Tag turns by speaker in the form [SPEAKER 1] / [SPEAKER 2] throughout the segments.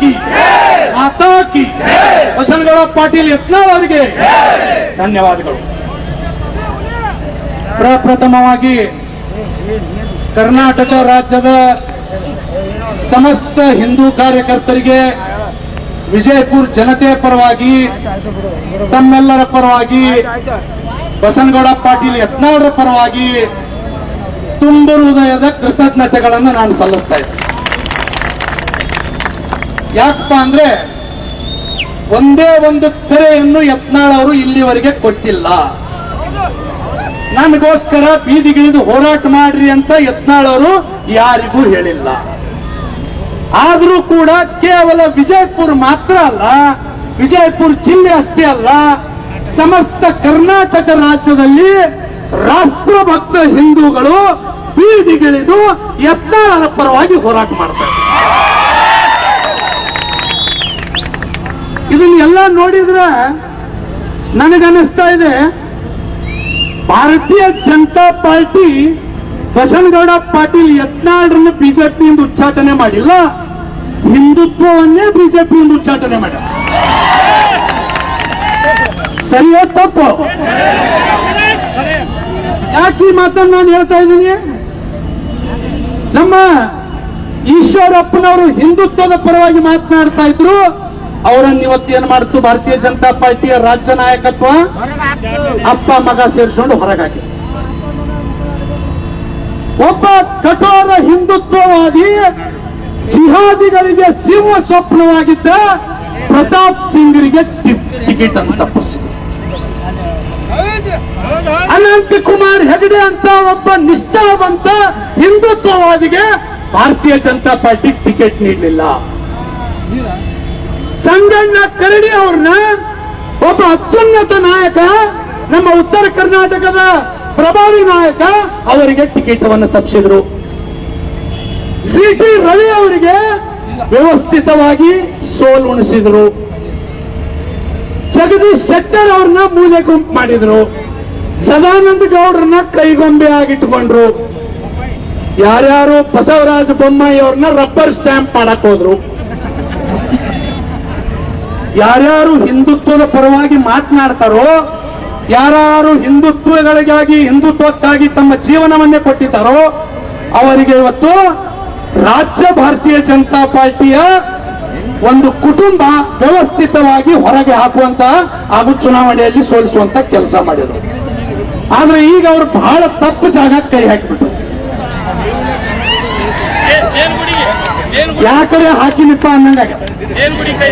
[SPEAKER 1] ಕಿ ಮಾತಾಕಿ ವಸನಗೌಡ ಪಾಟೀಲ್ ಯತ್ನಾಳ್ ಅವರಿಗೆ ಧನ್ಯವಾದಗಳು. ಪ್ರಪ್ರಥಮವಾಗಿ ಕರ್ನಾಟಕ ರಾಜ್ಯದ ಸಮಸ್ತ ಹಿಂದೂ ಕಾರ್ಯಕರ್ತರಿಗೆ ವಿಜಯಪುರ ಜನತೆ ಪರವಾಗಿ ತಮ್ಮೆಲ್ಲರ ಪರವಾಗಿ ಬಸನಗೌಡ ಪಾಟೀಲ್ ಯತ್ನಾಳರ ಪರವಾಗಿ ತುಂಬ ಹೃದಯದ ಕೃತಜ್ಞತೆಗಳನ್ನು ನಾನು ಸಲ್ಲಿಸ್ತಾ ಇದ್ದೀನಿ. ಯಾಕಪ್ಪ ಅಂದ್ರೆ ಒಂದೇ ಒಂದು ಕರೆಯನ್ನು ಯತ್ನಾಳ್ ಅವರು ಇಲ್ಲಿವರೆಗೆ ಕೊಟ್ಟಿಲ್ಲ. ನನಗೋಸ್ಕರ ಬೀದಿಗಿಳಿದು ಹೋರಾಟ ಮಾಡ್ರಿ ಅಂತ ಯತ್ನಾಳ್ ಅವರು ಯಾರಿಗೂ ಹೇಳಿಲ್ಲ. ಆದರೂ ಕೂಡ ಕೇವಲ ವಿಜಯಪುರ ಮಾತ್ರ ಅಲ್ಲ, ವಿಜಯಪುರ ಜಿಲ್ಲೆ ಅಷ್ಟೇ ಅಲ್ಲ, ಸಮಸ್ತ ಕರ್ನಾಟಕ ರಾಜ್ಯದಲ್ಲಿ ರಾಷ್ಟ್ರಭಕ್ತ ಹಿಂದೂಗಳು ಬೀದಿಗಿಳಿದು ಯತ್ನಾಳರ ಪರವಾಗಿ ಹೋರಾಟ ಮಾಡ್ತಾರೆ ಇದನ್ನೆಲ್ಲ ನೋಡಿದ್ರೆ ನನಗನ್ನಿಸ್ತಾ ಇದೆ ಭಾರತೀಯ ಜನತಾ ಪಾರ್ಟಿ ಬಸನಗೌಡ ಪಾಟೀಲ್ ಯತ್ನಾಳ್ರನ್ನ ಬಿಜೆಪಿಯಿಂದ ಉಚ್ಚಾಟನೆ ಮಾಡಿಲ್ಲ, ಹಿಂದುತ್ವವನ್ನೇ ಬಿಜೆಪಿಯಿಂದ ಉಚ್ಚಾಟನೆ ಮಾಡಿ ಸರಿಯೋ ತಪ್ಪು. ಯಾಕೆ ಈ ಮಾತನ್ನು ನಾನು ಹೇಳ್ತಾ ಇದ್ದೀನಿ? ನಮ್ಮ ಈಶ್ವರಪ್ಪನವರು ಹಿಂದುತ್ವದ ಪರವಾಗಿ ಮಾತನಾಡ್ತಾ ಇದ್ರು. ಅವರನ್ನು ಇವತ್ತು ಏನ್ ಮಾಡ್ತು? ಭಾರತೀಯ ಜನತಾ ಪಾರ್ಟಿಯ ರಾಜ್ಯ ನಾಯಕತ್ವ? ಅಪ್ಪ ಮಗ ಸೇರಿಸ್ಕೊಂಡು ಹೊರಗಾಕಿ. ಒಬ್ಬ ಕಠೋರ ಹಿಂದುತ್ವವಾದಿ ಜಿಹಾದಿಗಳಿಗೆ ಸಿಂಹ ಸ್ವಪ್ನವಾಗಿದ್ದ ಪ್ರತಾಪ್ ಸಿಂಗ್ರಿಗೆ ಟಿಕೆಟ್ ತಪ್ಪಿಸಿದ್ರು ಅನಂತ ಕುಮಾರ್ ಹೆಗಡೆ ಅಂತ ಒಬ್ಬ ನಿಷ್ಠಾವಂತ ಹಿಂದುತ್ವವಾದಿಗೆ ಭಾರತೀಯ ಜನತಾ ಪಾರ್ಟಿ ಟಿಕೆಟ್ ನೀಡಲಿಲ್ಲ. ಸಂಗಣ್ಣ ಕರಡಿ ಅವ್ರನ್ನ ಒಬ್ಬ ಅತ್ಯುನ್ನತ ನಾಯಕ, ನಮ್ಮ ಉತ್ತರ ಕರ್ನಾಟಕದ ಪ್ರಭಾವಿ ನಾಯಕ ಅವರಿಗೆ ಟಿಕೆಟ್ ಅನ್ನು ತಪ್ಪಿಸಿದ್ರು ಸಿ ಟಿ ರವಿ ಅವರಿಗೆ ವ್ಯವಸ್ಥಿತವಾಗಿ ಸೋಲು ಉಣಿಸಿದ್ರು. ಜಗದೀಶ್ ಶೆಟ್ಟರ್ ಅವ್ರನ್ನ ಮೂಲೆ ಗುಂಪು ಮಾಡಿದ್ರು. ಸದಾನಂದ ಗೌಡ್ರನ್ನ ಕೈಗೊಂಬೆ ಆಗಿಟ್ಕೊಂಡ್ರು. ಯಾರ್ಯಾರು ಬಸವರಾಜ ಬೊಮ್ಮಾಯಿ ಅವ್ರನ್ನ ರಬ್ಬರ್ ಸ್ಟ್ಯಾಂಪ್ ಮಾಡಕ್ ಹೋದ್ರು. ಯಾರ್ಯಾರು ಹಿಂದುತ್ವದ ಪರವಾಗಿ ಮಾತನಾಡ್ತಾರೋ ಯಾರು ಹಿಂದುತ್ವಗಳಿಗಾಗಿ ಹಿಂದುತ್ವಕ್ಕಾಗಿ ತಮ್ಮ ಜೀವನವನ್ನೇ ಕೊಟ್ಟಿದ್ದಾರೋ ಅವರಿಗೆ ಇವತ್ತು ರಾಜ್ಯ ಭಾರತೀಯ ಜನತಾ ಪಾರ್ಟಿಯ ಒಂದು ಕುಟುಂಬ ವ್ಯವಸ್ಥಿತವಾಗಿ ಹೊರಗೆ ಹಾಕುವಂತ ಹಾಗೂ ಚುನಾವಣೆಯಲ್ಲಿ ಸೋಲಿಸುವಂತ ಕೆಲಸ ಮಾಡಿದರು. ಆದ್ರೆ ಈಗ ಅವರು ಬಹಳ ತಪ್ಪು ಜಾಗ ಕೈ ಹಾಕಿಬಿಟ್ರು. ಯಾಕಡೆ ಹಾಕಿನಿಪ್ಪ
[SPEAKER 2] ಕೈ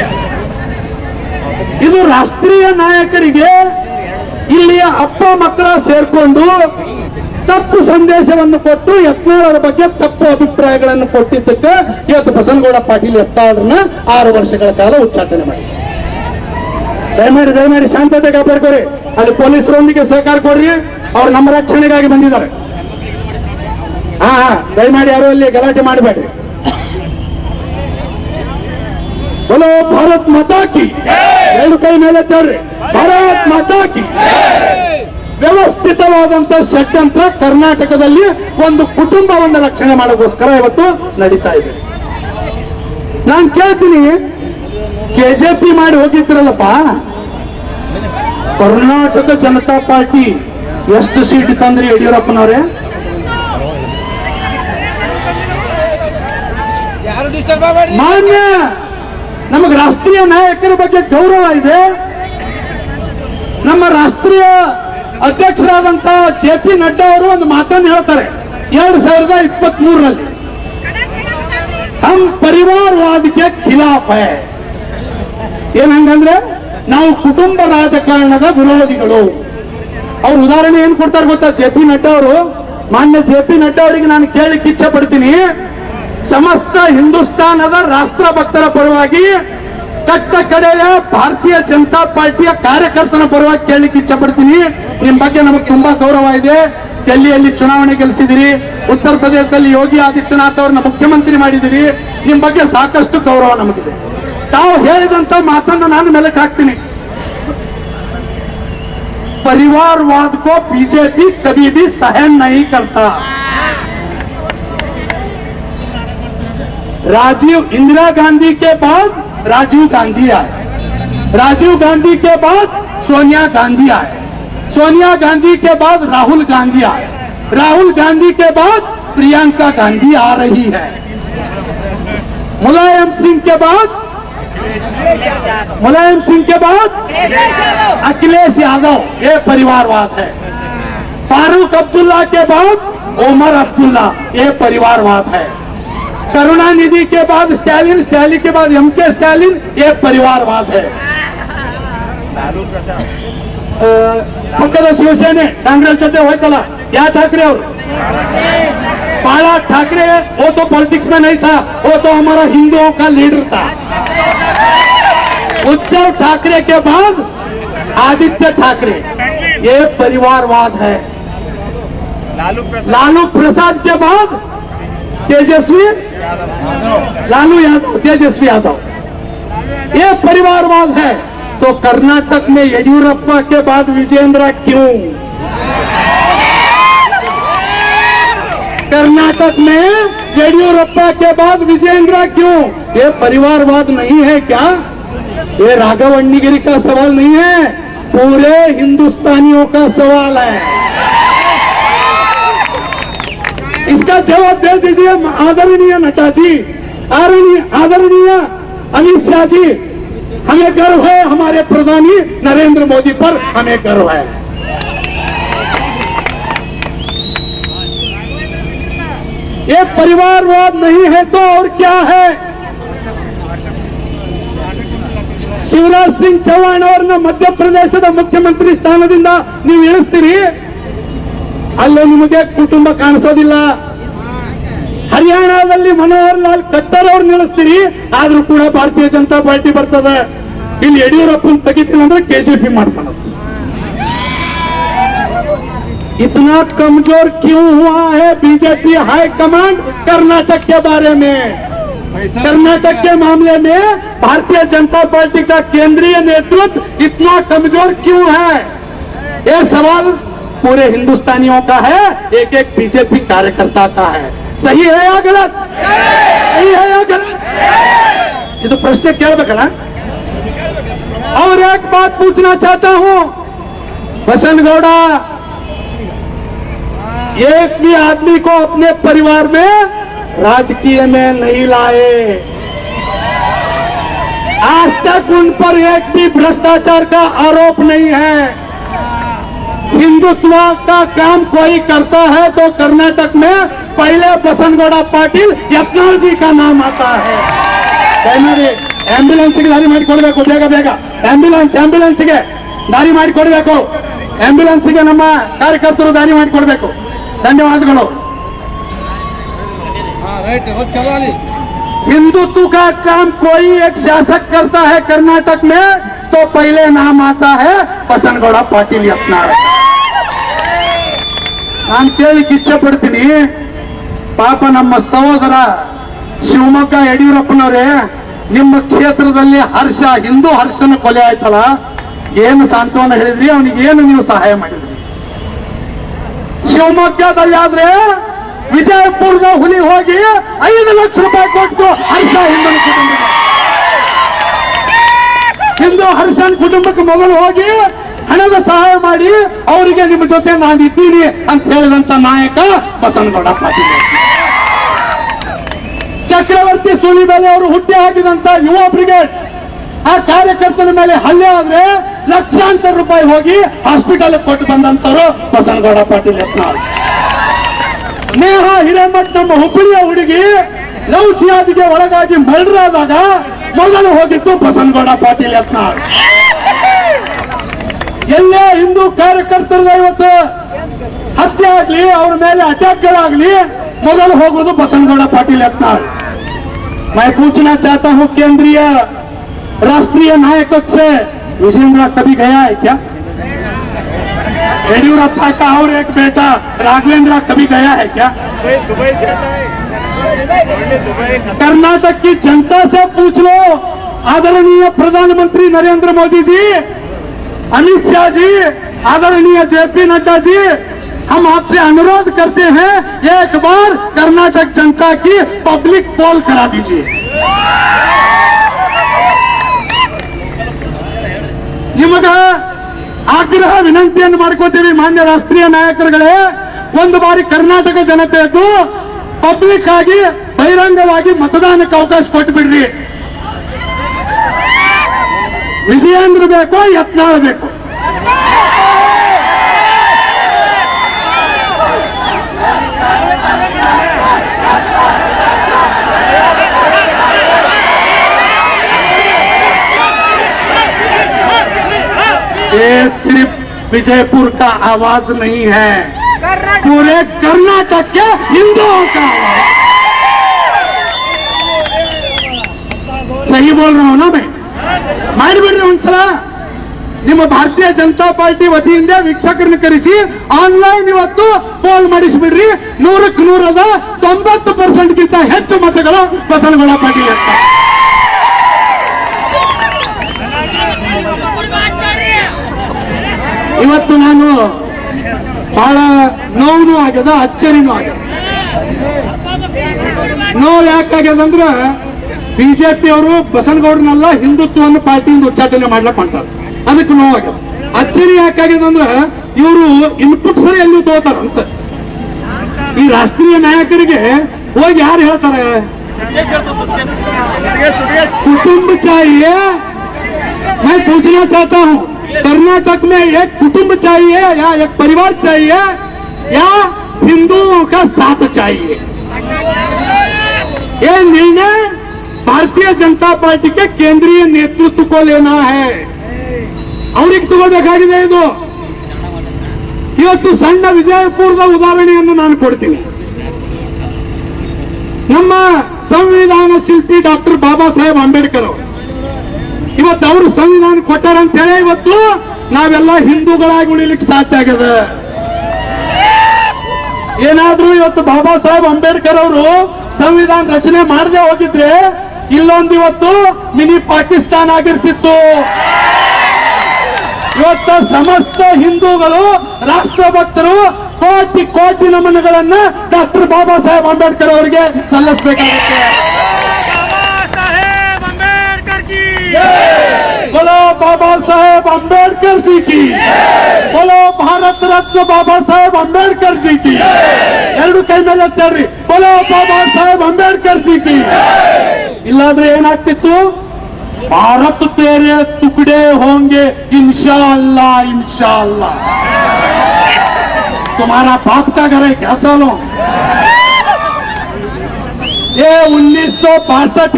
[SPEAKER 1] ಇದು ರಾಷ್ಟ್ರೀಯ ನಾಯಕರಿಗೆ ಇಲ್ಲಿಯ ಅಪ್ಪ ಮಕ್ಕಳ ಸೇರ್ಕೊಂಡು ತಪ್ಪು ಸಂದೇಶವನ್ನು ಕೊಟ್ಟು ಯತ್ನಾಳರ ಬಗ್ಗೆ ತಪ್ಪು ಅಭಿಪ್ರಾಯಗಳನ್ನು ಕೊಟ್ಟಿದ್ದಕ್ಕೆ ಇವತ್ತು ಬಸನಗೌಡ ಪಾಟೀಲ್ ಯತ್ನಾಳರನ್ನ ಆರು ವರ್ಷಗಳ ಕಾಲ ಉಚ್ಚಾಟನೆ ಮಾಡಿ ದಯಮಾಡಿ ದಯಮಾಡಿ ಶಾಂತತೆ ಕಾಪಾಡ್ಕೊರಿ. ಅಲ್ಲಿ ಪೊಲೀಸರೊಂದಿಗೆ ಸಹಕಾರ ಕೊಡ್ರಿ. ಅವ್ರು ನಮ್ಮ ರಕ್ಷಣೆಗಾಗಿ ಬಂದಿದ್ದಾರೆ. ಹಾ, ದಯಮಾಡಿ ಯಾರು ಅಲ್ಲಿ ಗಲಾಟೆ ಮಾಡಬೇಡ್ರಿ. बोलो ಭಾರತ್ ಮಾತಾ ಕಿ ಎರಡು ಕೈ ಮೇಲೆ ತರ್ರಿ. ಭಾರತ್ ಮಾತಾ ಕಿ ವ್ಯವಸ್ಥಿತವಾದಂತ ಷಡ್ಯಂತ್ರ ಕರ್ನಾಟಕದಲ್ಲಿ ಒಂದು ಕುಟುಂಬವನ್ನು ರಕ್ಷಣೆ ಮಾಡೋಕ್ಕೋಸ್ಕರ ಇವತ್ತು ನಡೀತಾ ಇದೆ. ನಾನು ಕೇಳ್ತೀನಿ ಕೆಜೆಪಿ ಮಾಡಿ ಹೋಗಿದ್ರಲ್ಲಪ್ಪ? ಕರ್ನಾಟಕ ಜನತಾ ಪಾರ್ಟಿ ಎಷ್ಟು ಸೀಟ್ ತಂದ್ರಿ ಯಡಿಯೂರಪ್ಪನವ್ರೆ? ಮಾನ್ಯ! ನಮಗೆ ರಾಷ್ಟ್ರೀಯ ನಾಯಕರ ಬಗ್ಗೆ ಗೌರವ ಇದೆ. ನಮ್ಮ ರಾಷ್ಟ್ರೀಯ ಅಧ್ಯಕ್ಷರಾದಂತ ಜೆ ಪಿ ನಡ್ಡಾ ಅವರು ಒಂದು ಮಾತನ್ನು ಹೇಳ್ತಾರೆ. ಎರಡ್ ಸಾವಿರದ ಇಪ್ಪತ್ತ್ ಮೂರರಲ್ಲಿ ಹಮ್ ಪರಿವಾರವಾದಕ್ಕೆ ಖಿಲಾಫ ಏನಂಗಂದ್ರೆ ನಾವು ಕುಟುಂಬ ರಾಜಕಾರಣದ ವಿರೋಧಿಗಳು. ಅವ್ರ ಉದಾಹರಣೆ ಏನ್ ಕೊಡ್ತಾರೆ ಗೊತ್ತಾ? ಜೆ ಪಿ ನಡ್ಡಾ ಅವರು, ಮಾನ್ಯ ಜೆ ಪಿ ನಡ್ಡಾ ಅವರಿಗೆ ನಾನು ಕೇಳಲಿಕ್ಕೆ ಇಚ್ಛೆ ಪಡ್ತೀನಿ ಸಮಸ್ತ ಹಿಂದೂಸ್ತಾನದ ರಾಷ್ಟ್ರ ಭಕ್ತರ ಪರವಾಗಿ ಕಟ್ಟ ಕಡೆಯ ಭಾರತೀಯ ಜನತಾ ಪಾರ್ಟಿಯ ಕಾರ್ಯಕರ್ತನ ಪರವಾಗಿ ಕೇಳಲಿಕ್ಕೆ ಇಚ್ಛೆ ಪಡ್ತೀನಿ ನಿಮ್ ಬಗ್ಗೆ ನಮಗೆ ತುಂಬಾ ಗೌರವ ಇದೆ ಡೆಲ್ಲಿಯಲ್ಲಿ ಚುನಾವಣೆ ಗೆಲ್ಲಿಸಿದಿರಿ ಉತ್ತರ ಪ್ರದೇಶದಲ್ಲಿ ಯೋಗಿ ಆದಿತ್ಯನಾಥ್ ಅವ್ರನ್ನ ಮುಖ್ಯಮಂತ್ರಿ ಮಾಡಿದಿರಿ ನಿಮ್ ಬಗ್ಗೆ ಸಾಕಷ್ಟು ಗೌರವ ನಮಗಿದೆ ತಾವು ಹೇಳಿದಂತ ಮಾತನ್ನು ನಾನು ಮೆಲಕ್ ಹಾಕ್ತೀನಿ परिवारवाद को बीजेपी कभी भी सहन नहीं करता राजीव इंदिरा गांधी के बाद राजीव गांधी आए। राजीव गांधी के बाद सोनिया गांधी आए। सोनिया गांधी के बाद राहुल गांधी आए। राहुल गांधी के बाद प्रियंका गांधी आ रही है। मुलायम सिंह के बाद, मुलायम सिंह के बाद अखिलेश यादव, ये परिवारवाद है। फारूक अब्दुल्ला के बाद ओमर अब्दुल्ला, ये परिवारवाद है। करुणानिधि के बाद स्टैलिन स्टैलिन के बाद एम के स्टैलिन ये परिवारवाद है ಆ, ಪಕ್ಕದ ಶಿವಸೇನೆ ಕಾಂಗ್ರೆಸ್ ಜೊತೆ ಹೋಯ್ತಲ್ಲ ಯಾವ ಠಾಕ್ರೆ ಅವರು बाला ठाकरे वो तो पॉलिटिक्स में नहीं था वो तो हमारा हिंदुओं का लीडर था उद्धव ठाकरे के बाद आदित्य ठाकरे ये परिवारवाद है
[SPEAKER 3] लालू प्रसाद
[SPEAKER 1] लालू प्रसाद के बाद तेजस्वी? लालू यादव, तेजस्वी यादव। ये परिवारवाद है। तो कर्नाटक में येडियुरप्पा के बाद विजेंद्र क्यों? कर्नाटक में येडियुरप्पा के बाद विजेंद्र क्यों? ये परिवारवाद नहीं है क्या? ये राघव अण्णिगिरी का सवाल नहीं है। पूरे हिंदुस्तानियों का सवाल है। इसका जवाब दे दीजिए आदरणीय नड्डा जी आदरणीय आदरणीय अमित शाह जी हमें गर्व है हमारे प्रधानी नरेंद्र मोदी पर हमें गर्व है ये परिवारवाद नहीं है तो और क्या है ಶಿವರಾಜ್ ಸಿಂಗ್ ಚೌಹಾಣ್ ಅವರನ್ನ ಮಧ್ಯಪ್ರದೇಶದ ಮುಖ್ಯಮಂತ್ರಿ ಸ್ಥಾನದಿಂದ ನೀವು ಇಳಿಸ್ತೀರಿ ಅಲ್ಲೇ ನಿಮಗೆ ಕುಟುಂಬ ಕಾಣಿಸೋದಿಲ್ಲ ಹರಿಯಾಣದಲ್ಲಿ ಮನೋಹರ್ ಲಾಲ್ ಖಟ್ಟರ್ ಅವ್ರು ನಿಲ್ಲಿಸ್ತೀರಿ ಆದ್ರೂ ಕೂಡ ಭಾರತೀಯ ಜನತಾ ಪಾರ್ಟಿ ಬರ್ತದೆ ಇಲ್ಲಿ ಯಡಿಯೂರಪ್ಪನ ತೆಗಿತೀನಿ ಅಂದ್ರೆ ಕೆಜೆಪಿ ಮಾಡ್ತಾನ इतना कमजोर क्यों हुआ है बीजेपी हाईकमांड कर्नाटक के बारे में कर्नाटक के मामले में भारतीय जनता पार्टी का केंद्रीय नेतृत्व इतना कमजोर क्यों है ये सवाल पूरे हिंदुस्तानियों का है एक एक बीजेपी कार्यकर्ता का है। सही है या गलत? सही है या गलत? ये तो प्रश्न क्या बकड़ा और एक बात पूछना चाहता हूँ, बसंत गौड़ा, एक भी आदमी को अपने परिवार में राजकीय में नहीं लाए। आज तक उन पर एक भी भ्रष्टाचार का आरोप नहीं है। हिंदुत्व का काम कोई करता है तो कर्नाटक में पहले बसनगौड़ा पाटिल यत्नाल जी का नाम आता है ದಯಮಾಡಿ ಆಂಬ್ಯುಲೆನ್ಸ್ಗೆ ದಾರಿ ಮಾಡಿಕೊಡ್ಬೇಕು ಬೇಗ ಬೇಗ ಆಂಬ್ಯುಲೆನ್ಸ್ ಆಂಬ್ಯುಲೆನ್ಸ್ಗೆ ದಾರಿ ಮಾಡಿಕೊಡ್ಬೇಕು ಆಂಬ್ಯುಲೆನ್ಸ್ಗೆ ನಮ್ಮ ಕಾರ್ಯಕರ್ತರು ದಾರಿ ಮಾಡಿಕೊಡ್ಬೇಕು ಧನ್ಯವಾದಗಳು
[SPEAKER 2] हाँ राइट बहुत चलो अली
[SPEAKER 1] हिंदुत्व का काम कोई एक शासक करता है कर्नाटक में तो पहले नाम आता है ಪಾಟೀಲ್ ಯತ್ನಾಳ್ ನಾನು ಕೇಳಿಕ್ಕೆ ಇಚ್ಛೆ ಪಡ್ತೀನಿ ಪಾಪ ನಮ್ಮ ಸಹೋದರ ಶಿವಮೊಗ್ಗ ಯಡಿಯೂರಪ್ಪನವರೇ ನಿಮ್ಮ ಕ್ಷೇತ್ರದಲ್ಲಿ ಹರ್ಷ ಹಿಂದೂ ಹರ್ಷನ ಕೊಲೆ ಆಯ್ತಲ್ಲ ಏನು ಸಾಂತ್ವನ ಹೇಳಿದ್ರಿ, ಅವನಿಗೆ ಏನು ನೀವು ಸಹಾಯ ಮಾಡಿದ್ರಿ? ಶಿವಮೊಗ್ಗದಲ್ಲಿ ಆದ್ರೆ ವಿಜಯಪುರದ ಹುಲಿ ಹೋಗಿ ಐದು ಲಕ್ಷ ರೂಪಾಯಿ ಕೊಟ್ಟು ಹರ್ಷ ಹಿಂದೂ ಹಿಂದೂ ಹರ್ಷನ್ ಕುಟುಂಬಕ್ಕೆ ಮೊದಲು ಹೋಗಿ ಹಣದ ಸಹಾಯ ಮಾಡಿ ಅವರಿಗೆ ನಿಮ್ಮ ಜೊತೆ ನಾನು ಇದ್ದೀನಿ ಅಂತ ಹೇಳಿದಂತ ನಾಯಕ ಬಸವನಗೌಡ ಪಾಟೀಲ್. ಚಕ್ರವರ್ತಿ ಸೂಲಿಬೆಲೆ ಅವರು ಹುಟ್ಟಿ ಹಾಕಿದಂತ ಯುವ ಬ್ರಿಗೇಡ್, ಆ ಕಾರ್ಯಕರ್ತನ ಮೇಲೆ ಹಲ್ಲೆ ಆದ್ರೆ ಲಕ್ಷಾಂತರ ರೂಪಾಯಿ ಹೋಗಿ ಹಾಸ್ಪಿಟಲ್ ಕೊಟ್ಟು ಬಂದಂತರು ಬಸವನಗೌಡ ಪಾಟೀಲ್ ಯತ್ನಾಳ್. ನೇಹ ಹಿರೇಮಠ್ ನಮ್ಮ ಹುಬ್ಬಳ್ಳಿಯ ಹುಡುಗಿ ಲವ್ ಜಿಯಾದಿಗೆ ಒಳಗಾಗಿ ಮರ್ಡರ್ ಆದಾಗ ಮೊದಲು ಹೋಗಿದ್ದು ಬಸವನಗೌಡ ಪಾಟೀಲ್ ಯತ್ನಾಳ್ ಎಲ್ಲೇ ಹಿಂದೂ ಕಾರ್ಯಕರ್ತರದ ಇವತ್ತು ಹತ್ಯೆ ಆಗ್ಲಿ ಅವ್ರ ಮೇಲೆ ಅಟ್ಯಾಕ್ಗಳಾಗ್ಲಿ ಮೊದಲು ಹೋಗೋದು ಬಸವನಗೌಡ ಪಾಟೀಲ್ ಯತ್ನಾಳ್ मैं पूछना चाहता हूं केंद्रीय राष्ट्रीय नायकों से विजेंद्र कभी गया है क्या येडियुरप्पा का और एक बेटा राघवेंद्र कभी गया है क्या
[SPEAKER 3] दुबई दुबई से आता है दुबई दुबई
[SPEAKER 1] कर्नाटक की जनता से पूछ लो आदरणीय प्रधानमंत्री नरेंद्र मोदी जी अमित शाह जी आदरणीय जेपी नड्डा जी हम आपसे अनुरोध करते हैं एक बार कर्नाटक जनता की पब्लिक पोल करा दीजिए ನಿಮಗ ಆಗ್ರಹ ವಿನಂತಿಯನ್ನು ಮಾಡ್ಕೋತೀವಿ ಮಾನ್ಯ ರಾಷ್ಟ್ರೀಯ ನಾಯಕರುಗಳೇ ಒಂದು ಬಾರಿ ಕರ್ನಾಟಕ ಜನತೆಯದ್ದು ಪಬ್ಲಿಕ್ ಆಗಿ ಬಹಿರಂಗವಾಗಿ ಮತದಾನಕ್ಕೆ ಅವಕಾಶ ಕೊಟ್ಟು ವಿಜಯೇಂದ್ರ ಬೇಕೋ ಯತ್ನಾಳ್ ಬೇಕು ये सिर्फ विजयपुर का आवाज नहीं है ಪೂರೆ ಕರ್ನಾಟಕಕ್ಕೆ ಹಿಂದೂ ಸಹಿ ಬೋಲ್ರು ಮಾಡಿಬಿಡ್ರಿ ಒಂದ್ಸಲ. ನಿಮ್ಮ ಭಾರತೀಯ ಜನತಾ ಪಾರ್ಟಿ ವತಿಯಿಂದ ವೀಕ್ಷಕರನ್ನು ಕರೆಸಿ ಆನ್ಲೈನ್ ಇವತ್ತು ಪೋಲ್ ಮಾಡಿಸಿಬಿಡ್ರಿ. ನೂರಕ್ಕೆ ನೂರದ ತೊಂಬತ್ತು ಪರ್ಸೆಂಟ್ಗಿಂತ ಹೆಚ್ಚು ಮತಗಳು ಬಸವನಗೌಡ ಪಾಟೀಲ್ ಅಂತ. ಇವತ್ತು ನಾನು ಬಹಳ ನೋವು ಆಗ್ಯದ, ಅಚ್ಚರಿನೂ ಆಗ್ಯದ. ನೋವು ಯಾಕಾಗ್ಯದಂದ್ರ ಬಿಜೆಪಿ ಅವರು ಬಸನಗೌಡರನ್ನೆಲ್ಲ ಹಿಂದುತ್ವವನ್ನು ಪಾರ್ಟಿಯಿಂದ ಉಚ್ಚಾಟನೆ ಮಾಡ್ಲಕ್ ಮಾಡ್ತಾರೆ ಅದಕ್ಕೆ ನೋವಾಗ್ಯದ ಅಚ್ಚರಿ ಯಾಕಾಗ್ಯದಂದ್ರ ಇವರು ಇನ್ಪುಟ್ ಸರಿ ಎಲ್ಲಿ ತಗೋತಾರಂತ. ಈ ರಾಷ್ಟ್ರೀಯ ನಾಯಕರಿಗೆ ಹೋಗಿ ಯಾರು ಹೇಳ್ತಾರೆ? ಕುಟುಂಬ ಚಾಯಿ ಮೈ ಪೂಜನಾ ಚಾತಾ ಹೂ कर्नाटक में एक कुटुंब चाहिए या एक परिवार चाहिए या हिंदुओं का साथ चाहिए ये निर्णय भारतीय जनता पार्टी के केंद्रीय नेतृत्व को लेना है ಅವ್ರಿಗೆ ತಗೋಬೇಕಾಗಿದೆ ಇದು ಇವತ್ತು ಸಣ್ಣ ವಿಜಯಪುರದ ಉದಾಹರಣೆಯನ್ನು ನಾನು ಕೊಡ್ತೀನಿ ನಮ್ಮ ಸಂವಿಧಾನ ಶಿಲ್ಪಿ ಡಾಕ್ಟರ್ ಬಾಬಾ ಸಾಹೇಬ್ ಅಂಬೇಡ್ಕರ್ ಅವರು ಇವತ್ತು ಅವರು ಸಂವಿಧಾನ ಕೊಟ್ಟಾರಂತೇಳಿ ಇವತ್ತು ನಾವೆಲ್ಲ ಹಿಂದೂಗಳಾಗಿ ಉಳಿಲಿಕ್ಕೆ ಸಾಧ್ಯ ಆಗ್ಯದ ಏನಾದ್ರೂ ಇವತ್ತು ಬಾಬಾ ಸಾಹೇಬ್ ಅಂಬೇಡ್ಕರ್ ಅವರು ಸಂವಿಧಾನ ರಚನೆ ಮಾಡದೆ ಹೋಗಿದ್ರೆ ಇಲ್ಲೊಂದು ಇವತ್ತು ಮಿನಿ ಪಾಕಿಸ್ತಾನ ಆಗಿರ್ತಿತ್ತು. ಇವತ್ತು ಸಮಸ್ತ ಹಿಂದೂಗಳು ರಾಷ್ಟ್ರಭಕ್ತರು ಕೋಟಿ ಕೋಟಿ ನಮನಗಳನ್ನ ಡಾಕ್ಟರ್ ಬಾಬಾ ಸಾಹೇಬ್ ಅಂಬೇಡ್ಕರ್ ಅವರಿಗೆ ಸಲ್ಲಿಸಬೇಕಾಗುತ್ತೆ. अंबेडकर जी की बोलो भारत रत्न बाबा साहेब अंबेडकर जी की ಎರಡು ಕೈ ಮೇಲೆ ಎತ್ತಾಡ್ರಿ बोलो ಬಾಬಾ ಸಾಹೇಬ್ ಅಂಬೇಡ್ಕರ್ ಜಿ ಕಿ ಇಲ್ಲಾಂದ್ರೆ ಏನಾಗ್ತಿತ್ತು ಭಾರತ್ ತೇರೆ ತುಕಡೆ ಹೋಂಗೆ ಇನ್ಶಾ ಅಲ್ಲಾ ಇನ್ಶಾ ಅಲ್ಲಾ तुम्हारा बाप का घर है क्या सालों ये उन्नीस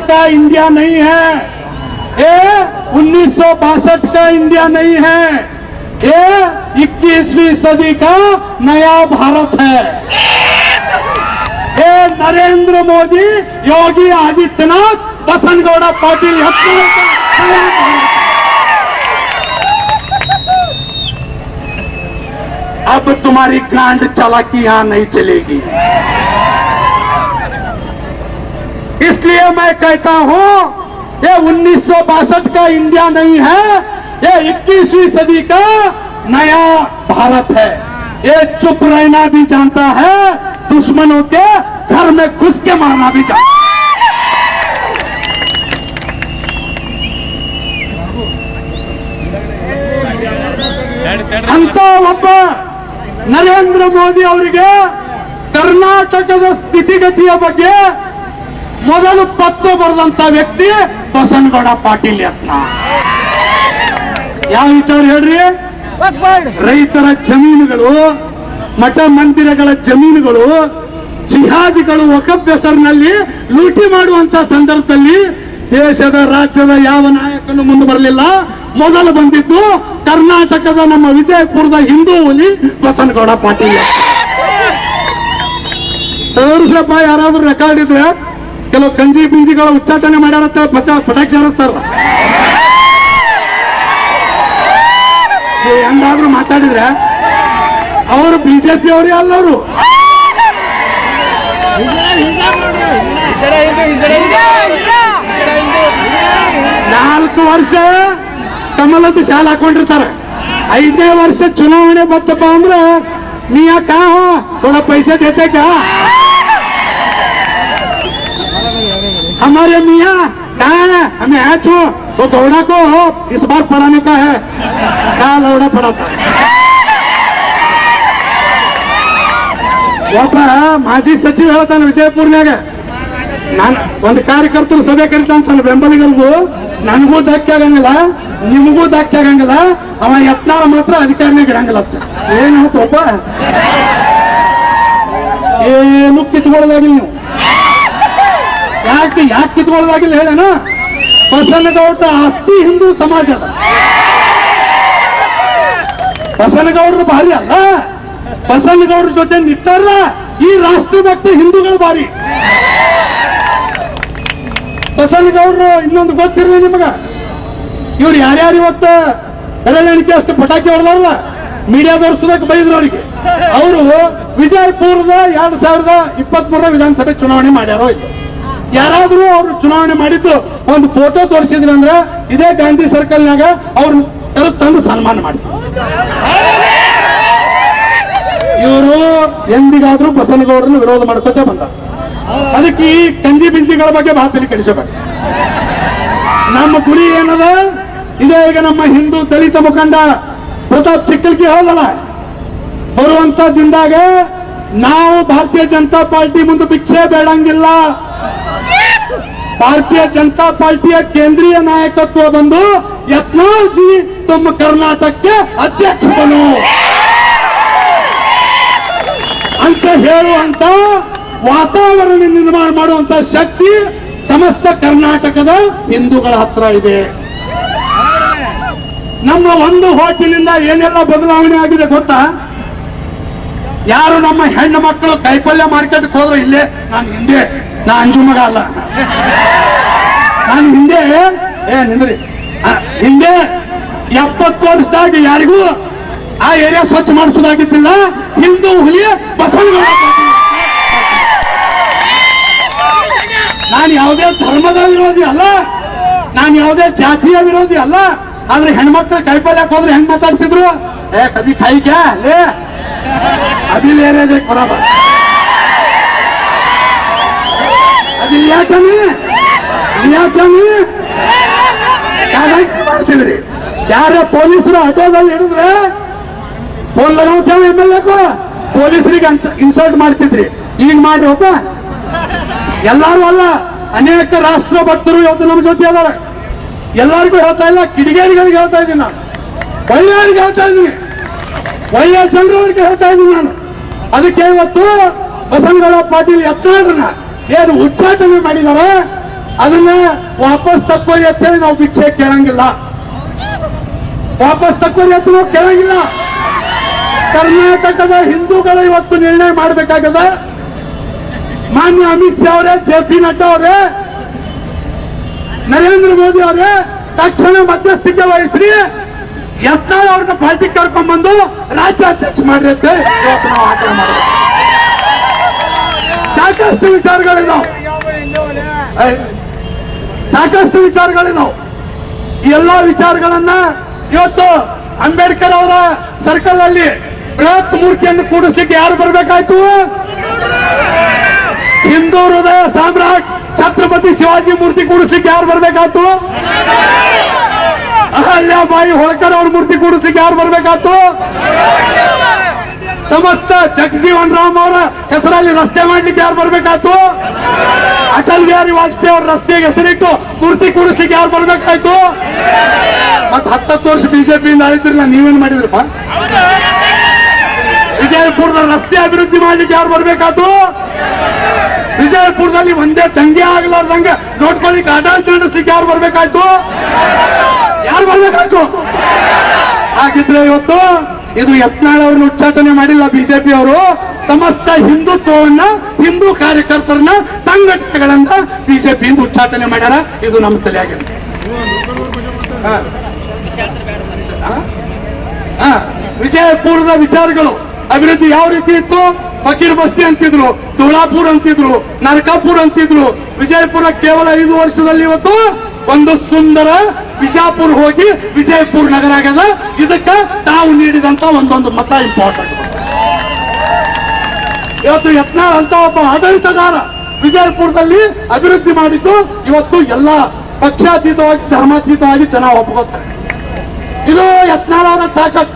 [SPEAKER 1] का इंडिया नहीं है ये उन्नीस सौ बासठ का इंडिया नहीं है। ये 21वीं सदी का नया भारत है। ये नरेंद्र मोदी, योगी आदित्यनाथ, बसनगौड़ा पाटिल अब तुम्हारी ग्रांड चालाकी यहाँ नहीं चलेगी। इसलिए मैं कहता हूँ ये उन्नीस का इंडिया नहीं है ये 21वीं सदी का नया भारत है ये चुप रहना भी जानता है दुश्मनों के घर में घुस के मारना भी जानता है ಅಂತ ಒಬ್ಬ ನರೇಂದ್ರ ಮೋದಿ ಅವರಿಗೆ ಕರ್ನಾಟಕದ ಸ್ಥಿತಿಗತಿಯ ಬಗ್ಗೆ ಮೊದಲು ಪತ್ರ ಬರೆದಂತ ವ್ಯಕ್ತಿ ಬಸನಗೌಡ ಪಾಟೀಲ್ ಯತ್ನ. ಯಾವ ವಿಚಾರ ಹೇಳ್ರಿ? ರೈತರ ಜಮೀನುಗಳು, ಮಠ ಮಂದಿರಗಳ ಜಮೀನುಗಳು, ಜಿಹಾದಿಗಳು ಒಕಬ್ಬೆಸರ್ನಲ್ಲಿ ಲೂಟಿ ಮಾಡುವಂತ ಸಂದರ್ಭದಲ್ಲಿ ದೇಶದ, ರಾಜ್ಯದ ಯಾವ ನಾಯಕನು ಮುಂದೆ ಬರಲಿಲ್ಲ. ಮೊದಲು ಬಂದಿದ್ದು ಕರ್ನಾಟಕದ ನಮ್ಮ ವಿಜಯಪುರದ ಹಿಂದೂ ಹುಲಿ ಬಸನಗೌಡ ಪಾಟೀಲ್ ತೋರಿಸಪ್ಪ ಯಾರಾದ್ರೂ ರೆಕಾರ್ಡ್ ಇದ್ರೆ. ಕೆಲವು ಕಂಜಿ ಪಿಂಜಿಗಳ ಉಚ್ಚಾಟನೆ ಮಾಡ್ಯಾರಂತ ಪಚ ಪಟಾಕಿ ಹರಿಸ್ತಾರ. ಹೆಂಗಾದ್ರೂ ಮಾತಾಡಿದ್ರೆ ಅವರು ಬಿಜೆಪಿ ಅವರೇ ಅಲ್ಲವರು ನಾಲ್ಕು ವರ್ಷ ತಮ್ಮಲ್ಲದ್ದು ಶಾಲೆ ಹಾಕೊಂಡಿರ್ತಾರೆ. ಐದನೇ ವರ್ಷ ಚುನಾವಣೆ ಬತ್ತಪ್ಪ ಅಂದ್ರೆ ನೀ ಯಾಕ? ಥೋಡ ಪೈಸೆ ದೇತೇಕ हमारे मियाँ कहाँ है हमें है छो वो दौड़ा को हो इस बार पढ़ाने का है क्या लौड़ा पढ़ाता ಒಬ್ಬ ಮಾಜಿ ಸಚಿವ ಹೇಳ್ತಾನೆ ವಿಜಯಪುರ್ನಾಗ ನಾನು ಒಂದು ಕಾರ್ಯಕರ್ತರು ಸಭೆ ಕರಿತಾನ ಬೆಂಬಲಿಗರಿಗೂ ನನಗೂ ಧಕ್ಕೆ ಆಗಂಗಿಲ್ಲ ನಿಮಗೂ ಧಕ್ಕೆ ಆಗಂಗಿಲ್ಲ ಅವ ಯತ್ನಾಳ ಮಾತ್ರ ಅಧಿಕಾರಿನಾಗ ಇರಂಗಿಲ್ಲ ಅಂತ ಏನು ಒಬ್ಬ ಏನು ಕಿತ್ಕೊಳ್ಳೋದಾಗಿಲ್ಲ ನೀವು ಯಾಕೆ ಯಾಕೆ ಕಿತ್ಕೊಳ್ಳೋದಾಗಿಲ್ಲ ಹೇಳೇನ ಬಸನಗೌಡ ಆಸ್ತಿ ಹಿಂದೂ ಸಮಾಜದ ಬಸನಗೌಡರು ಭಾರಿ ಅಲ್ಲ? ಬಸನಗೌಡರ ಜೊತೆ ನಿಂತಾರ ಈ ರಾಷ್ಟ್ರಭಕ್ತ ಹಿಂದೂಗಳು ಭಾರಿ. ಬಸನಗೌಡರು ಇನ್ನೊಂದು ಗೊತ್ತಿರಲಿ ನಿಮಗ? ಇವ್ರು ಯಾರ್ಯಾರು ಇವತ್ತ ಬೆರಳೆಣಿಕೆ ಅಷ್ಟು ಪಟಾಕಿ ಹೊಡೆದಾರಲ್ಲ? ಮೀಡಿಯಾದವ್ರು ತೋರಿಸೋದಕ್ಕೆ ಬೈದ್ರು ಅವರಿಗೆ. ಅವರು ವಿಜಯಪುರದ ಎರಡ್ ಸಾವಿರದ ಇಪ್ಪತ್ತ್ ಮೂರರ ವಿಧಾನಸಭೆ ಚುನಾವಣೆ ಮಾಡ್ಯಾರೋ ಇಲ್ಲ? ಯಾರಾದ್ರೂ ಅವರು ಚುನಾವಣೆ ಮಾಡಿದ್ದು ಒಂದು ಫೋಟೋ ತೋರಿಸಿದ್ರು ಅಂದ್ರೆ ಇದೇ ಗಾಂಧಿ ಸರ್ಕಲ್ನಾಗ ಅವ್ರು ತಂದು ಸನ್ಮಾನ ಮಾಡಿ ಇವರು ಎಂದಿಗಾದ್ರೂ ಬಸನಗೌಡರನ್ನು ವಿರೋಧ ಮಾಡ್ಕೋತ ಬಂದ ಅದಕ್ಕೆ ಈ ಕಂಜಿ ಬಿಂಜಿಗಳ ಬಗ್ಗೆ ಮಾತಲ್ಲಿ ಕಳಿಸಬೇಕು. ನಮ್ಮ ಗುರಿ ಏನದ? ಇದೇ ಈಗ ನಮ್ಮ ಹಿಂದೂ ದಲಿತ ಮುಖಂಡ ಪ್ರತಾಪ್ ಚಿಕ್ಕಲ್ಕಿ ಹೋದಲ್ಲ? ಬರುವಂತ ದಿನದಾಗ ನಾವು ಭಾರತೀಯ ಜನತಾ ಪಾರ್ಟಿ ಮುಂದೆ ಭಿಕ್ಷೆ ಬೇಡಂಗಿಲ್ಲ. ಭಾರತೀಯ ಜನತಾ ಪಾರ್ಟಿಯ ಕೇಂದ್ರೀಯ ನಾಯಕತ್ವ ಬಂದು ಯತ್ನಾಲ್ಜಿ ತಮ್ಮ ಕರ್ನಾಟಕಕ್ಕೆ ಅಧ್ಯಕ್ಷ ಬನು ಅಂತ ಹೇಳುವಂತ ವಾತಾವರಣ ನಿರ್ಮಾಣ ಮಾಡುವಂತ ಶಕ್ತಿ ಸಮಸ್ತ ಕರ್ನಾಟಕದ ಹಿಂದೂಗಳ ಹತ್ರ ಇದೆ. ನಮ್ಮ ಒಂದು ಹೋಟೆಲಿಂದ ಏನೆಲ್ಲ ಬದಲಾವಣೆ ಆಗಿದೆ ಗೊತ್ತಾ? ಯಾರು ನಮ್ಮ ಹೆಣ್ಣು ಮಕ್ಕಳು ಕೈಪಲ್ಯ ಮಾರ್ಕೆಟ್ಗೆ ಹೋದ್ರೆ ಇಲ್ಲೇ ನಾನು ಹಿಂದೆ ನಾ ಅಂಜು ಮಗ ಅಲ್ಲ. ನಾನು ಹಿಂದೆ, ಏ, ನಿಂದ್ರಿ. ಹಿಂದೆ ಎಪ್ಪತ್ತು ವರ್ಷದಾಗ ಯಾರಿಗೂ ಆ ಏರಿಯಾ ಸ್ವಚ್ಛ ಮಾಡಿಸೋದಾಗಿದ್ದಿಲ್ಲ. ಹಿಂದೂ ಹುಲಿ ಬಸವನಗೌಡ ನಾನು ಯಾವುದೇ ಧರ್ಮದ ವಿರೋಧಿ ಅಲ್ಲ. ನಾನು ಯಾವುದೇ ಜಾತಿಯ ವಿರೋಧಿ ಅಲ್ಲ. ಆದ್ರೆ ಹೆಣ್ಮಕ್ಳು ಕೈಪಲ್ಯಕ್ಕೆ ಹೋದ್ರೆ ಹೆಂಗ್ ಮಾತಾಡ್ತಿದ್ರು? ಏ, ಕದಿ ಅದಿಲ್ಲ ಲೇ. अभी ಯಾಕಂದ್ರೆ ಯಾಕಂದ್ರೆ ಮಾಡ್ತಿದ್ರಿ ಯಾರ ಪೊಲೀಸರು ಆಟೋದಲ್ಲಿ ಹಿಡಿದ್ರೆ ಫೋನ್ ಎಲ್ ಪೊಲೀಸರಿಗೆ ಇನ್ಸಲ್ಟ್ ಮಾಡ್ತಿದ್ರಿ. ಈಗ ಮಾಡ್ರಿ ಒಬ್ಬ ಎಲ್ಲಾರು ಅಲ್ಲ ಅನೇಕ ರಾಷ್ಟ್ರ ಭಕ್ತರು ಇವತ್ತು ನಮ್ಮ ಜೊತೆ ಅದಾರ ಎಲ್ಲರಿಗೂ ಹೇಳ್ತಾ ಇಲ್ಲ ಕಿಡಿಗೇರಿಗಳಿಗೆ ಹೇಳ್ತಾ ಇದ್ದೀನಿ ನಾನು. ಒಳ್ಳೆಯವರಿಗೆ ಹೇಳ್ತಾ ಇದ್ದೀನಿ. ಒಳ್ಳೆಯ ಜನರವರಿಗೆ ಹೇಳ್ತಾ ಇದ್ದೀನಿ ನಾನು. ಅದಕ್ಕೆ ಇವತ್ತು ಬಸವನಗೌಡ ಪಾಟೀಲ್ ಎತ್ತಾಡ್ರಿ ನಾನು. ಏನು ಉಚ್ಚಾಟನೆ ಮಾಡಿದ್ದಾರೆ ಅದನ್ನ ವಾಪಸ್ ತಕ್ಕೋರಿ ಅಂತ ಹೇಳಿ ನಾವು ಭಿಕ್ಷೆ ಕೇಳಂಗಿಲ್ಲ. ವಾಪಸ್ ತಕ್ಕೋರಿ ಅಂತ ನಾವು ಕೇಳಂಗಿಲ್ಲ. ಕರ್ನಾಟಕದ ಹಿಂದೂಗಳು ಇವತ್ತು ನಿರ್ಣಯ ಮಾಡಬೇಕಾಗದ. ಮಾನ್ಯ ಅಮಿತ್ ಶಾ ಅವರೇ, ಜೆ ಪಿ ನಡ್ಡಾ ಅವರೇ, ನರೇಂದ್ರ ಮೋದಿ ಅವರೇ, ತಕ್ಷಣ ಮಧ್ಯಸ್ಥಿಕೆ ವಹಿಸ್ರಿ. ಯತ್ನಾಳ್ ಅವ್ರನ್ನ ಪಾರ್ಟಿ ಕರ್ಕೊಂಡ್ಬಂದು ರಾಜ್ಯಾಧ್ಯಕ್ಷ ಮಾಡಿರುತ್ತೆ ಇವತ್ತು ನಾವು ಮಾಡ್ಬೇಕು ಸಾಕಷ್ಟು ವಿಚಾರಗಳಿದಾವೆ. ಸಾಕಷ್ಟು ವಿಚಾರಗಳಿದಾವೆ. ಎಲ್ಲಾ ವಿಚಾರಗಳನ್ನ ಇವತ್ತು ಅಂಬೇಡ್ಕರ್ ಅವರ ಸರ್ಕಲ್ ಅಲ್ಲಿ ಬೃಹತ್ ಮೂರ್ತಿಯನ್ನು ಕೂಡಿಸ್ಲಿಕ್ಕೆ ಯಾರು ಬರಬೇಕಾಯ್ತು? ಹಿಂದೂ ಹೃದಯ ಸಾಮ್ರಾಟ್ ಛತ್ರಪತಿ ಶಿವಾಜಿ ಮೂರ್ತಿ ಕೂಡಿಸ್ಲಿಕ್ಕೆ ಯಾರು ಬರಬೇಕಾಯ್ತು? ಅಹಲ್ಯಾಬಾಯಿ ಹೋಳ್ಕರ್ ಅವ್ರ ಮೂರ್ತಿ ಕೂಡಿಸ್ಲಿಕ್ಕೆ ಯಾರು ಬರಬೇಕಾಯ್ತು? ಸಮಸ್ತ ಜಗಜೀವನ್ ರಾಮ್ ಅವರ ಹೆಸರಲ್ಲಿ ರಸ್ತೆ ಮಾಡ್ಲಿಕ್ಕೆ ಯಾರು ಬರಬೇಕಾಯ್ತು? ಅಟಲ್ ಬಿಹಾರಿ ವಾಜಪೇಯಿ ಅವ್ರ ರಸ್ತೆಗೆ ಹೆಸರಿಟ್ಟು ಮೂರ್ತಿ ಕೂಡಿಸ್ಲಿಕ್ಕೆ ಯಾರು ಬರ್ಬೇಕಾಯ್ತು? ಮತ್ ಹತ್ತತ್ತು ವರ್ಷ ಬಿಜೆಪಿಯಿಂದ ಆಳಿದ್ರಲ್ಲ, ನೀವೇನ್ ಮಾಡಿದ್ರಪ್ಪ? ವಿಜಯಪುರದ ರಸ್ತೆ ಅಭಿವೃದ್ಧಿ ಮಾಡ್ಲಿಕ್ಕೆ ಯಾರು ಬರ್ಬೇಕಾಯ್ತು? ವಿಜಯಪುರದಲ್ಲಿ ಒಂದೇ ದಂಗೆ ಆಗ್ಲಾರ್ದಂಗೆ ನೋಡ್ಕೊಳ್ಳಿಕ್ಕೆ ಆಡಳಿತ ನಡೆಸ್ಲಿಕ್ಕೆ ಯಾರು ಬರ್ಬೇಕಾಯ್ತು? ಯಾರು ಬರ್ಬೇಕಾಯ್ತು? ಹಾಗಿದ್ರೆ ಇವತ್ತು ಇದು ಯತ್ನಾಳ್ ಅವ್ರನ್ನ ಉಚ್ಚಾಟನೆ ಮಾಡಿಲ್ಲ ಬಿಜೆಪಿ ಅವರು. ಸಮಸ್ತ ಹಿಂದುತ್ವವನ್ನ, ಹಿಂದೂ ಕಾರ್ಯಕರ್ತರನ್ನ, ಸಂಘಟನೆಗಳನ್ನ ಬಿಜೆಪಿಯಿಂದ ಉಚ್ಚಾಟನೆ ಮಾಡ್ಯಾರ. ಇದು ನಮ್ಮ ತಲೆಯಾಗಿದೆ. ಆಗಿದೆ. ವಿಜಯಪುರದ ವಿಚಾರಗಳು. ಅಭಿವೃದ್ಧಿ ಯಾವ ರೀತಿ ಇತ್ತು? ಫಕೀರ್ ಬಸ್ತಿ ಅಂತಿದ್ರು ತುಳಾಪುರ್ ಅಂತಿದ್ರು, ನರಕಾಪುರ್ ಅಂತಿದ್ರು. ವಿಜಯಪುರ ಕೇವಲ ಐದು ವರ್ಷದಲ್ಲಿ ಇವತ್ತು ಒಂದು ಸುಂದರ ಬಿಜಾಪುರ್ ಹೋಗಿ ವಿಜಯಪುರ ನಗರ ಆಗ್ಯದ ಇದಕ್ಕ ತಾವು ನೀಡಿದಂತ ಒಂದೊಂದು ಮತ ಇಂಪಾರ್ಟೆಂಟ್ ಇವತ್ತು ಯತ್ನಾಳ್ ಅಂತ ಒಬ್ಬ ಆಡಳಿತಗಾರ ವಿಜಯಪುರದಲ್ಲಿ ಅಭಿವೃದ್ಧಿ ಮಾಡಿದ್ದು ಇವತ್ತು ಎಲ್ಲ ಪಕ್ಷಾತೀತವಾಗಿ, ಧರ್ಮಾತೀತವಾಗಿ ಜನ ಒಪ್ಕೋತಾರೆ. ಇದು ಯತ್ನಾಳ್ ಅವರ ತಾಕತ್.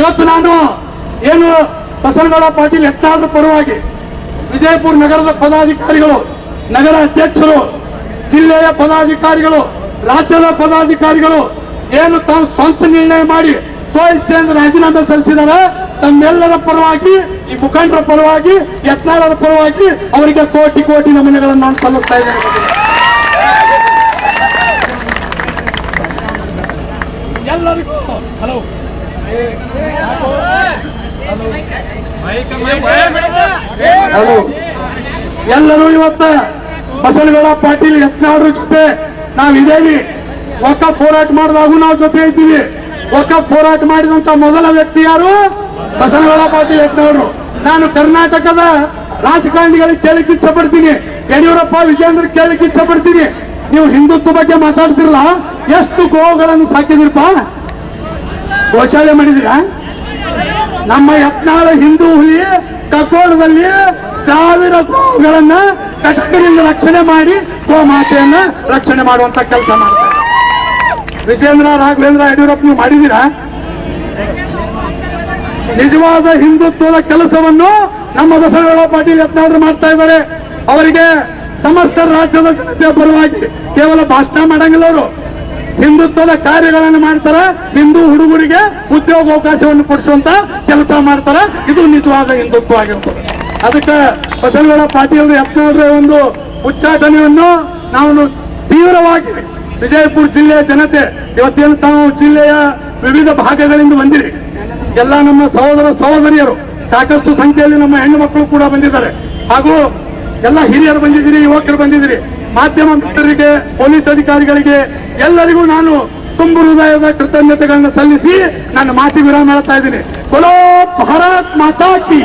[SPEAKER 1] ಇವತ್ತು ನಾನು ಏನು ಬಸವನಗೌಡ ಪಾಟೀಲ್ ಯತ್ನಾಳರ ಪರವಾಗಿ ವಿಜಯಪುರ ನಗರದ ಪದಾಧಿಕಾರಿಗಳು, ನಗರ ಅಧ್ಯಕ್ಷರು ಜಿಲ್ಲೆಯ ಪದಾಧಿಕಾರಿಗಳು ರಾಜ್ಯದ ಪದಾಧಿಕಾರಿಗಳು ಏನು ತಾವು ಸ್ವಂತ ನಿರ್ಣಯ ಮಾಡಿ ಸ್ವಇಚ್ಛೆಯಿಂದ ರಾಜೀನಾಮೆ ಸಲ್ಲಿಸಿದ್ದಾರೆ ತಮ್ಮೆಲ್ಲರ ಪರವಾಗಿ ಈ ಮುಖಂಡರ ಪರವಾಗಿ ಯತ್ನಾಳರ ಪರವಾಗಿ ಅವರಿಗೆ ಕೋಟಿ ಕೋಟಿ ನಮನಗಳನ್ನು ನಾನು ಸಲ್ಲಿಸ್ತಾ ಇದ್ದೇನೆ. ಎಲ್ಲರಿಗೂ ಹಲೋ. ಹಲೋ. ಎಲ್ಲರೂ ಇವತ್ತ ಬಸವನಗೌಡ ಪಾಟೀಲ್ ಯತ್ನಾಳ್ರ ಜೊತೆ ನಾವಿದ್ದೇವೆ ಒಕ್ಕ ಹೋರಾಟ ಮಾಡಿದಾಗೂ ನಾವು ಜೊತೆ ಇದ್ದೀವಿ. ಒಕ್ಕ ಹೋರಾಟ ಮಾಡಿದಂತ ಮೊದಲ ವ್ಯಕ್ತಿ ಯಾರು? ಬಸವನಗೌಡ ಪಾಟೀಲ್ ಯತ್ನವರು ನಾನು ಕರ್ನಾಟಕದ ರಾಜಕಾರಣಿಗಳಿಗೆ ಕೇಳಿಕ್ಕೆ ಇಚ್ಛೆ ಪಡ್ತೀನಿ. ಯಡಿಯೂರಪ್ಪ ವಿಜೇಂದ್ರ ಕೇಳಿಕ್ಕೆ ಇಚ್ಛೆ ಪಡ್ತೀನಿ. ನೀವು ಹಿಂದುತ್ವ ಬಗ್ಗೆ ಮಾತಾಡ್ತಿರಲ್ಲ, ಎಷ್ಟು ಗೋವುಗಳನ್ನು ಸಾಕಿದಿರಪ್ಪ? ಗೋಶಾಲೆ ಮಾಡಿದಿರಾ? ನಮ್ಮ ಯತ್ನಾಳ ಹಿಂದೂ ಹುಲಿ ಕಕೋಳದಲ್ಲಿ ಸಾವಿರ ಗೋವುಗಳನ್ನ ಕಟ್ಟಿನಿಂದ ರಕ್ಷಣೆ ಮಾಡಿ ಗೋಮಾತೆಯನ್ನ ರಕ್ಷಣೆ ಮಾಡುವಂತ ಕೆಲಸ ಮಾಡ್ತಾರೆ. ವಿಜೇಂದ್ರ ರಾಘವೇಂದ್ರ ಯಡಿಯೂರಪ್ಪ, ನೀವು ಮಾಡಿದ್ದೀರಾ? ನಿಜವಾದ ಹಿಂದುತ್ವದ ಕೆಲಸವನ್ನು ನಮ್ಮ ಬಸವೇಗೌಡ ಪಾಟೀಲ್ ಯತ್ನಾಳರು ಮಾಡ್ತಾ ಇದ್ದಾರೆ. ಅವರಿಗೆ ಸಮಸ್ತ ರಾಜ್ಯದ ಜನತೆಯ ಪರವಾಗಿ ಕೇವಲ ಭಾಷಣ ಮಾಡಂಗಿಲ್ಲ ಅವರು. ಹಿಂದುತ್ವದ ಕಾರ್ಯಗಳನ್ನು ಮಾಡ್ತಾರೆ, ಹಿಂದೂ ಹುಡುಗರಿಗೆ ಉದ್ಯೋಗಾವಕಾಶವನ್ನು ಕೊಡಿಸುವಂತ ಕೆಲಸ ಮಾಡ್ತಾರೆ. ಇದು ನಿಜವಾದ ಹಿಂದುತ್ವ ಆಗಿರ್ತದೆ. ಅದಕ್ಕೆ ಬಸವಗೌಡ ಪಾಟೀಲ್ ಯತ್ನಾಳ್ರ ಒಂದು ಉಚ್ಚಾಟನೆಯನ್ನು ನಾವು ತೀವ್ರವಾಗಿ ವಿಜಯಪುರ ಜಿಲ್ಲೆಯ ಜನತೆ, ಇವತ್ತೇನು ತಾವು ಜಿಲ್ಲೆಯ ವಿವಿಧ ಭಾಗಗಳಿಂದ ಬಂದಿರಿ. ಎಲ್ಲ ನಮ್ಮ ಸಹೋದರ ಸಹೋದರಿಯರು, ಸಾಕಷ್ಟು ಸಂಖ್ಯೆಯಲ್ಲಿ ನಮ್ಮ ಹೆಣ್ಣು ಮಕ್ಕಳು ಕೂಡ ಬಂದಿದ್ದಾರೆ. ಹಾಗೂ ಎಲ್ಲ ಹಿರಿಯರು ಬಂದಿದ್ದೀರಿ, ಯುವಕರು ಬಂದಿದ್ದೀರಿ. ಮಾಧ್ಯಮ ಮಿತ್ರರಿಗೆ ಪೊಲೀಸ್ ಅಧಿಕಾರಿಗಳಿಗೆ ಎಲ್ಲರಿಗೂ ನಾನು ತುಂಬು ಹೃದಯದ ಕೃತಜ್ಞತೆಗಳನ್ನು ಸಲ್ಲಿಸಿ ನನ್ನ ಮಾತಿ ವಿರಾಮ ಹೇಳ್ತಾ ಇದ್ದೀನಿ. ಕೊಲೋ ಭಾರತ್ ಮಾತಾ ಕಿ,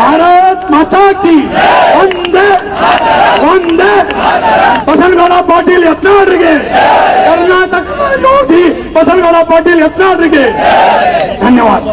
[SPEAKER 1] ಭಾರತ್ ಮಾತಾ ಕಿ, ಒಂದೇ ಒಂದೇ. ಬಸನಗೌಡ ಪಾಟೀಲ್ ಯತ್ನಾಡ್ರಿಗೆ, ಕರ್ನಾಟಕ ನೋಡಿ ಬಸನಗೌಡ ಪಾಟೀಲ್ ಯತ್ನಾಡ್ರಿಗೆ ಧನ್ಯವಾದ.